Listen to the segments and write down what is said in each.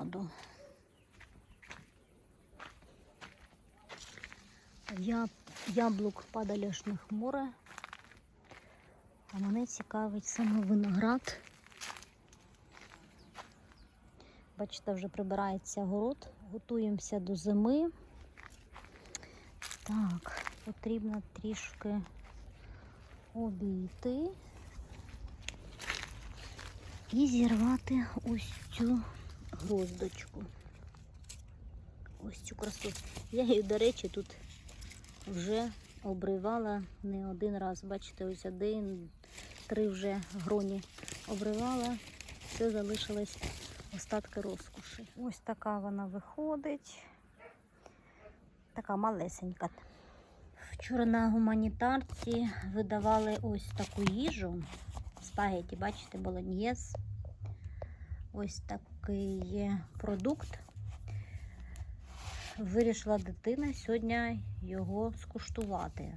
раду. Я, яблук падалішних море. А мене цікавить саме виноград. Бачите, вже прибирається город, готуємося до зими. Так, потрібно трішки обійти і зірвати ось цю гроздочку. Ось цю красу. Я її, до речі, тут вже обривала не один раз. Бачите, ось один, три вже гроні обривала. Це залишилось остатки розкоші. Ось така вона виходить. Така малесенька. Вчора на гуманітарці видавали ось таку їжу. Спагеті, бачите, болоньєз. Ось такий є продукт. Вирішила дитина сьогодні його скуштувати.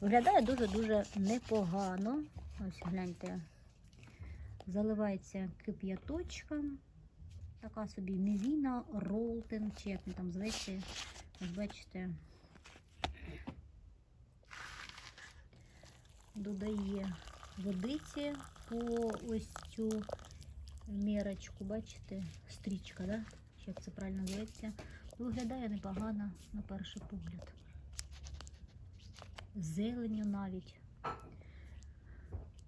Виглядає дуже-дуже непогано. Ось гляньте. Заливається кип'яточком. Така собі мівіна, ролтен, чи як там зветься. Бачите. Додає водиці по ось цю мірочку, бачите, стрічка, да? як це правильно зветься. Виглядає непогано на перший погляд. Зеленю навіть.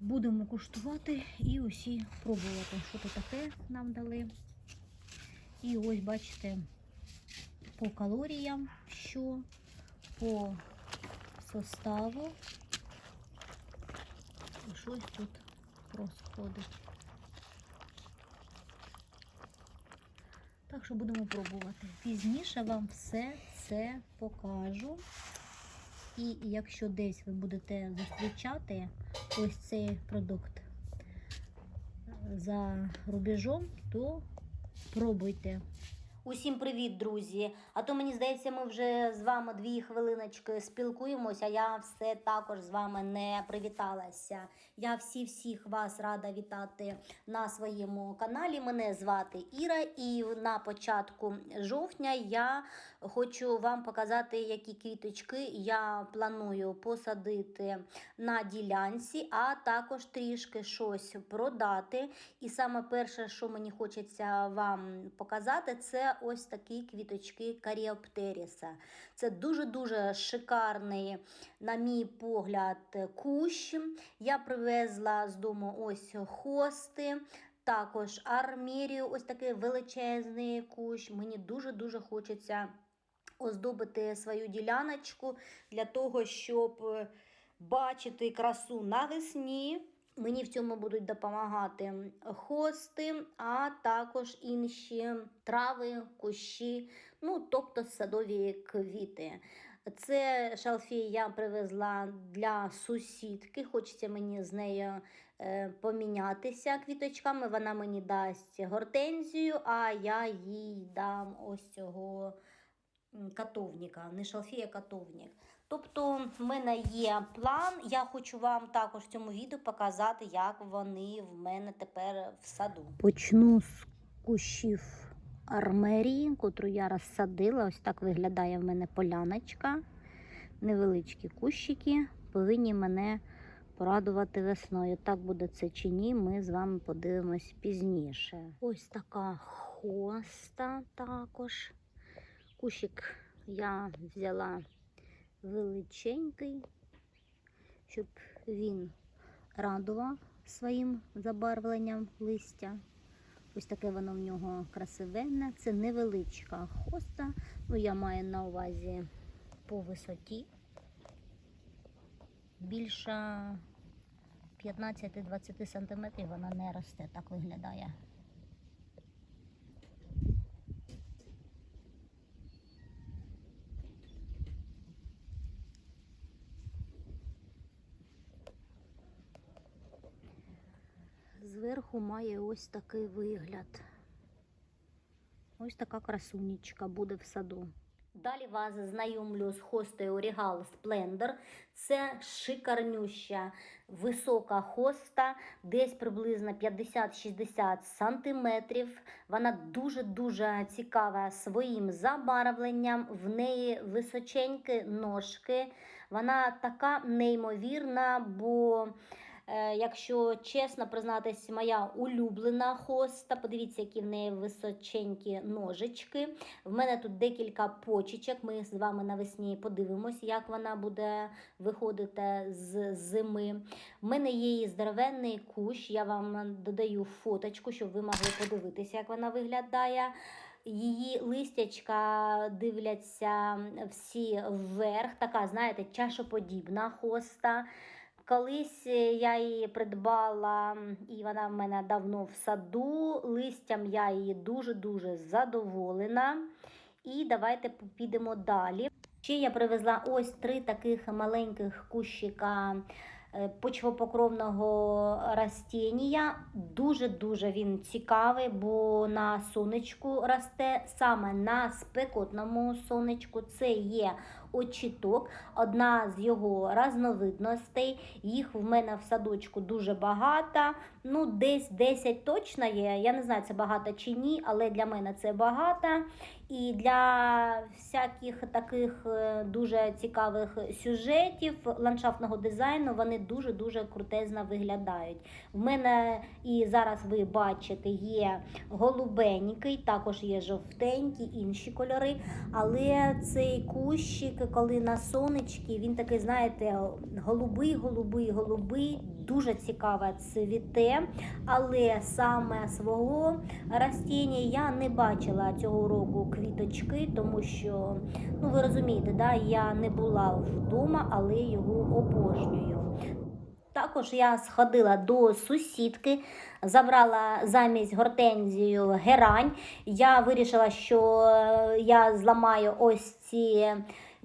Будемо куштувати і усі пробувати, що то таке нам дали. І ось бачите, по калоріям, що по составу. І щось тут розходить. Так що будемо пробувати. Пізніше вам все це покажу. І якщо десь ви будете зустрічати ось цей продукт за рубежом, то пробуйте. Усім привіт, друзі! А то мені здається, ми вже з вами дві хвилиночки спілкуємося. Я все також з вами не привіталася. Я всі-всіх вас рада вітати на своєму каналі. Мене звати Іра, і на початку жовтня я хочу вам показати, які квіточки я планую посадити на ділянці, а також трішки щось продати. І саме перше, що мені хочеться вам показати, це ось такі квіточки Каріоптеріса. Це дуже-дуже шикарний, на мій погляд, кущ. Я привезла з дому ось хости. Також армірію, ось такий величезний кущ. Мені дуже-дуже хочеться оздобити свою діляночку для того, щоб бачити красу навесні. Мені в цьому будуть допомагати хости, а також інші трави, кущі, ну, тобто садові квіти. Це шалфей я привезла для сусідки. Хочеться мені з нею е, помінятися квіточками. Вона мені дасть гортензію, а я їй дам ось цього катовника, не шалфей, а катовник. Тобто, в мене є план. Я хочу вам також в цьому відео показати, як вони в мене тепер в саду. Почну з кущів армерії, котру я розсадила. Ось так виглядає в мене поляночка. Невеличкі кущики повинні мене порадувати весною. Так буде це чи ні, ми з вами подивимось пізніше. Ось така хоста також. Кущик я взяла величенький, щоб він радував своїм забарвленням листя. Ось таке воно в нього красивенне. Це невеличка хоста. Ну, я маю на увазі по висоті. Більше 15-20 см вона не росте, так виглядає. Зверху має ось такий вигляд. Ось така красунечка буде в саду. Далі вас знайомлю з хостою Regal Splendor. Це шикарнюща висока хоста, десь приблизно 50-60 сантиметрів. Вона дуже-дуже цікава своїм забарвленням. В неї височенькі ножки. Вона така неймовірна, бо. Е, Якщо чесно признатись, моя улюблена хоста. Подивіться, які в неї височенькі ножички. В мене тут декілька почечок. Ми з вами навесні подивимось, як вона буде виходити з зими. В мене є її здоровенний кущ. Я вам додаю фоточку, щоб ви могли подивитися, як вона виглядає. Її листячка дивляться всі вверх, така, знаєте, чашоподібна хоста. Колись е, я її придбала, і вона в мене давно в саду. Листям я її дуже-дуже задоволена. І давайте підемо далі. Ще я привезла ось три таких маленьких кущика е, почвопокровного растіння. Дуже-дуже він цікавий, бо на сонечку росте, саме на спекотному сонечку. Це є очіток, одна з його разновидностей. Їх в мене в садочку дуже багато. Ну, десь 10 точно є. Я не знаю, це багато чи ні, але для мене це багато. І для всяких таких е, дуже цікавих сюжетів ландшафтного дизайну вони дуже-дуже крутезно виглядають. В мене і зараз ви бачите, є голубенький, також є жовтенький, інші кольори. Але цей кущик, коли на сонечки, він такий, знаєте, голубий, голубий, голубий, дуже цікаво цвіте. Але саме свого растіння я не бачила цього року квіточки, тому що, ну ви розумієте, да, я не була вдома, але його обожнюю. Також я сходила до сусідки, забрала замість гортензію герань. Я вирішила, що е, я зламаю ось ці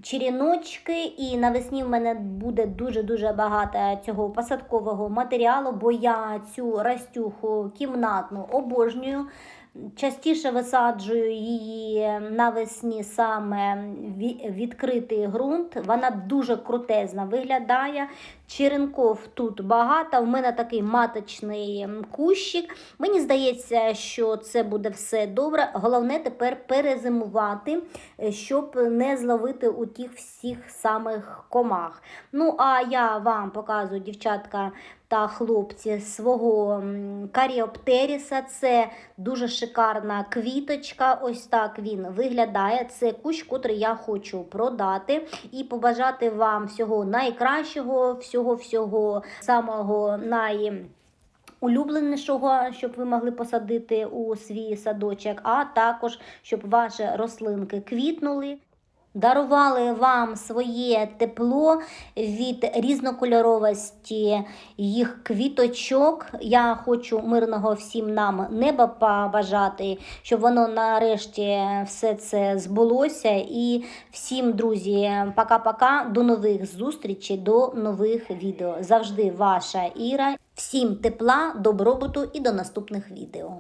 черіночки, і навесні в мене буде дуже-дуже багато цього посадкового матеріалу, бо я цю растюху кімнатну обожнюю. Частіше висаджую її навесні саме відкритий ґрунт. Вона дуже крутезна виглядає. Черенков тут багато. В мене такий маточний кущик. Мені здається, що це буде все добре. Головне тепер перезимувати, е, щоб не зловити у тих всіх самих комах. Ну, а я вам показую, дівчатка та хлопці, свого каріоптеріса. Це дуже шикарна квіточка. Ось так він виглядає. Це кущ, котрий я хочу продати і побажати вам всього найкращого, всього всього самого най. Улюбленішого, щоб ви могли посадити у свій садочок, а також щоб ваші рослинки квітнули. Дарували вам своє тепло від різнокольоровості їх квіточок. Я хочу мирного всім нам неба побажати, щоб воно нарешті все це збулося. І всім, друзі, пока-пока, до нових зустрічей, до нових відео. Завжди ваша Іра. Всім тепла, добробуту і до наступних відео.